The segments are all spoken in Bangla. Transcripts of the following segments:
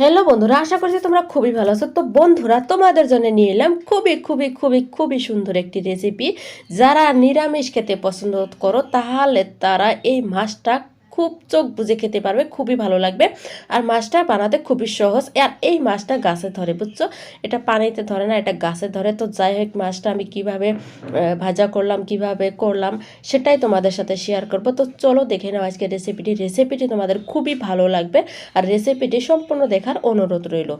হ্যালো বন্ধুরা, আশা করছি তোমরা খুবই ভালো আছো। তো বন্ধুরা, তোমাদের জন্য নিয়ে এলাম খুবই খুবই খুবই খুবই সুন্দর একটি রেসিপি যারা নিরামিষ খেতে পছন্দ করো, তাহলে তারা এই মাছটা খুব চোখ বুঝে খেতে পারবে, খুবই ভালো লাগবে। আর মাছটা বানাতে খুবই সহজ। আর এই মাছটা গাছে ধরে, বুঝছ? এটা পানিতে ধরে না, এটা গাছে ধরে। তো যাই হোক, মাছটা আমি কীভাবে ভাজা করলাম, কীভাবে করলাম, সেটাই তোমাদের সাথে শেয়ার করব। তো চলো দেখে নাও আজকে রেসিপিটি রেসিপিটি তোমাদের খুবই ভালো লাগবে। আর রেসিপিটি সম্পূর্ণ দেখার অনুরোধ রইল।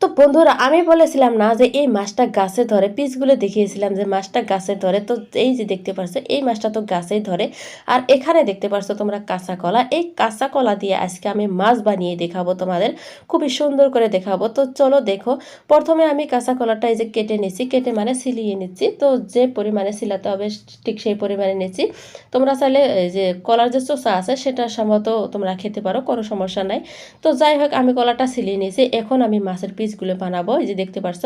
তো বন্ধুরা, আমি বলেছিলাম না যে এই মাছটা গাছে ধরে, পিসগুলো দেখিয়েছিলাম যে মাছটা গাছে ধরে। তো এই যে দেখতে পারছ, এই মাছটা তো গাছেই ধরে। আর এখানে দেখতে পারছ তোমরা কাঁচা কলা। এই কাঁচা কলা দিয়ে আজকে আমি মাছ বানিয়ে দেখাবো তোমাদের, খুবই সুন্দর করে দেখাবো। তো চলো দেখো, প্রথমে আমি কাঁচা কলাটা এই যে কেটে নিচ্ছি কেটে মানে সিলিয়ে নিচ্ছি। তো যে পরিমাণে সিলাতে হবে, ঠিক সেই পরিমাণে নিচ্ছি। তোমরা চাইলে যে কলার যে চোষা আছে, সেটা সম্ভবত তোমরা খেতে পারো, কোনো সমস্যা নাই। তো যাই হোক, আমি কলাটা সিলিয়ে নিয়েছি। এখন আমি মাছের পিসগুলো বানাবো, এই যে দেখতে পারছ।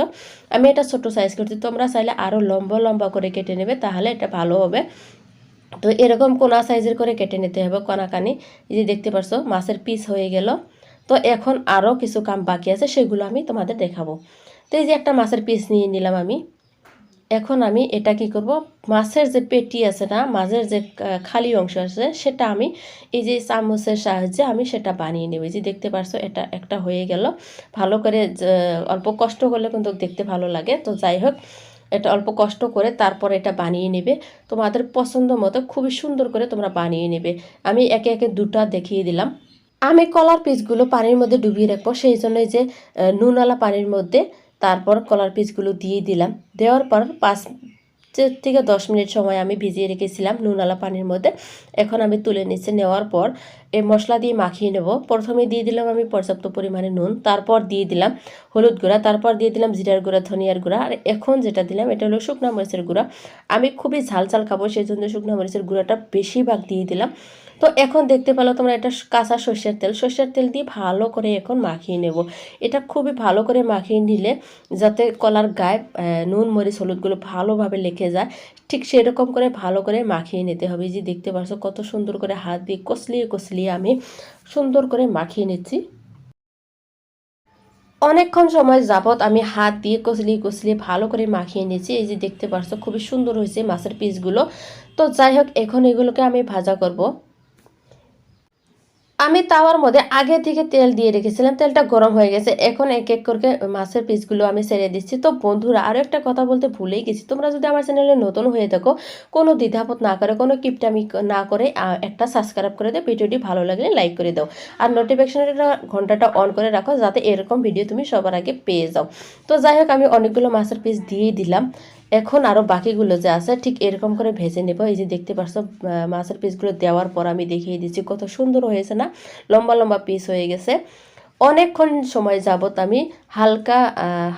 আমি এটা ছোট সাইজ করছি, তোমরা চাইলে আরও লম্বা লম্বা করে কেটে নেবে, তাহলে এটা ভালো হবে। তো এরকম কোনা সাইজের করে কেটে নিতে হবে কানি এই যে দেখতে পারছ, মাছের পিস হয়ে গেল। তো এখন আরও কিছু কাম বাকি আছে, সেগুলো আমি তোমাদের দেখাবো। তো এই যে একটা মাছের পিস নিয়ে নিলাম আমি। এখন আমি এটা কি করব? মাছের যে পেটি আছে না, মাছের যে খালি অংশ আছে, সেটা আমি এই যে চামচের সাহায্যে আমি সেটা বানিয়ে নেব। যে দেখতে পারছ, এটা একটা হয়ে গেল। ভালো করে অল্প কষ্ট করলে কিন্তু দেখতে ভালো লাগে। তো যাই হোক, এটা অল্প কষ্ট করে তারপর এটা বানিয়ে নেবে। তোমাদের পছন্দ মতো খুবই সুন্দর করে তোমরা বানিয়ে নেবে। আমি একে একে দুটা দেখিয়ে দিলাম। আমি কলার পিসগুলো পানির মধ্যে ডুবিয়ে রাখব। সেই জন্যই যে নুনওয়ালা পানির মধ্যে তারপর কলার পিসগুলো দিয়ে দিলাম। দেওয়ার পর পাঁচ থেকে দশ মিনিট সময় আমি ভিজিয়ে রেখেছিলাম নুনওয়ালা পানির মধ্যে। এখন আমি তুলে নিচ্ছি নেওয়ার পর এই মশলা দিয়ে মাখিয়ে নেব। প্রথমে দিয়ে দিলাম আমি পর্যাপ্ত পরিমাণে নুন, তারপর দিয়ে দিলাম হলুদ গুঁড়া, তারপর দিয়ে দিলাম জিরার গুঁড়া, ধনিয়ার গুঁড়া, আর এখন যেটা দিলাম এটা হলো শুকনা মরিচের গুঁড়া। আমি খুবই ঝাল ঝাল খাব সেই জন্য শুকনো মরিচের গুঁড়াটা বেশিরভাগ দিয়ে দিলাম। তো এখন দেখতে পেল তোমরা এটা কাঁচা সর্ষের তেল। সর্ষের তেল দিয়ে ভালো করে এখন মাখিয়ে নেব। এটা খুবই ভালো করে মাখিয়ে নিলে যাতে কলার গায়ে নুন, মরিচ, হলুদগুলো ভালোভাবে লেগে যায়, ঠিক সেরকম করে ভালো করে মাখিয়ে নিতে হবে। যে দেখতে পাচ্ছ কত সুন্দর করে হাত দিয়ে কষলিয়ে কষলিয়ে আমি সুন্দর করে মাখিয়ে নিচ্ছি। অনেকক্ষণ সময় যাবত আমি হাত দিয়ে কচলিয়ে কচলিয়ে ভালো করে মাখিয়ে নিয়েছি। এই যে দেখতে পারছ খুবই সুন্দর হয়েছে মাছের পিসগুলো। তো যাই হোক, এখন এগুলোকে আমি ভাজা করব। আমি তাওয়ার মধ্যে আগে থেকে তেল দিয়ে রেখেছিলাম, তেলটা গরম হয়ে গেছে। এখন এক এক করে মাছের পিসগুলো আমি ছেড়ে দিচ্ছি। তো বন্ধুরা আরও একটা কথা বলতে ভুলেই গেছি। তোমরা যদি আমার চ্যানেলে নতুন হয়ে থাকো, কোনো দ্বিধাবোধ না করে, কোনো কিপটামি না করে একটা সাবস্ক্রাইব করে দাও। ভিডিওটি ভালো লাগলে লাইক করে দাও। আর নোটিফিকেশনের ঘন্টাটা অন করে রাখো, যাতে এরকম ভিডিও তুমি সবার আগে পেয়ে যাও। তো যাই হোক, আমি অনেকগুলো মাছের পিস দিয়েই দিলাম। এখন আরও বাকিগুলো যে আছে, ঠিক এরকম করে ভেজে নেব। এই যে দেখতে পাচ্ছ মাছের পিসগুলো দেওয়ার পর আমি দেখিয়ে দিচ্ছি, কত সুন্দর হয়েছে না? লম্বা লম্বা পিস হয়ে গেছে। অনেকক্ষণ সময় যাবত আমি হালকা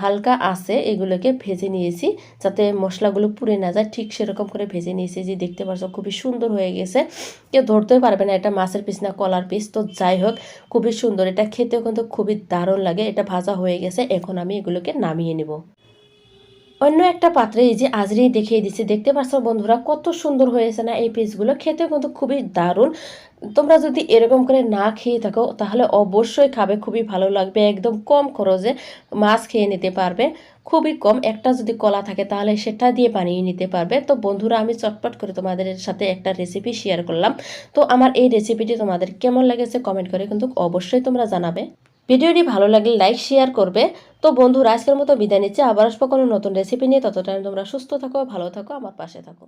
হালকা আছে এগুলোকে ভেজে নিয়েছি, যাতে মশলাগুলো পুড়ে না যায়। ঠিক সেরকম করে ভেজে নিয়েছি যে দেখতে পাচ্ছ, খুবই সুন্দর হয়ে গেছে। কেউ ধরতেও পারবে না, এটা মাছের পিস না, কলার পিস তো যাই হোক, খুবই সুন্দর। এটা খেতেও কিন্তু খুবই দারুণ লাগে। এটা ভাজা হয়ে গেছে, এখন আমি এগুলোকে নামিয়ে নেব। অন্য একটা পাত্রে এই যে আজরি দেখিয়ে দিচ্ছি, দেখতে পাচ্ছ বন্ধুরা কত সুন্দর হয়েছে না এই পিসগুলো? খেতে কিন্তু খুবই দারুণ। তোমরা যদি এরকম করে না খেয়ে থাকো, তাহলে অবশ্যই খাবে, খুবই ভালো লাগবে, একদম কম খরচে মাছ খেয়ে নিতে পারবে। খুবই কম, একটা যদি কলা থাকে তাহলে সেটা দিয়ে বানিয়ে নিতে পারবে। তো বন্ধুরা, আমি চটপট করে তোমাদের সাথে একটা রেসিপি শেয়ার করলাম। তো আমার এই রেসিপিটি তোমাদের কেমন লেগেছে কমেন্ট করে কিন্তু অবশ্যই তোমরা জানাবে। ভিডিওটি ভালো লাগলে লাইক শেয়ার করবে। তো বন্ধুরা, আজকের মতো বিদায় নিচ্ছে। আবার আসব কোনো নতুন রেসিপি নিয়ে। ততটাই তোমরা সুস্থ থাকো, ভালো থাকো, আমার পাশে থাকো।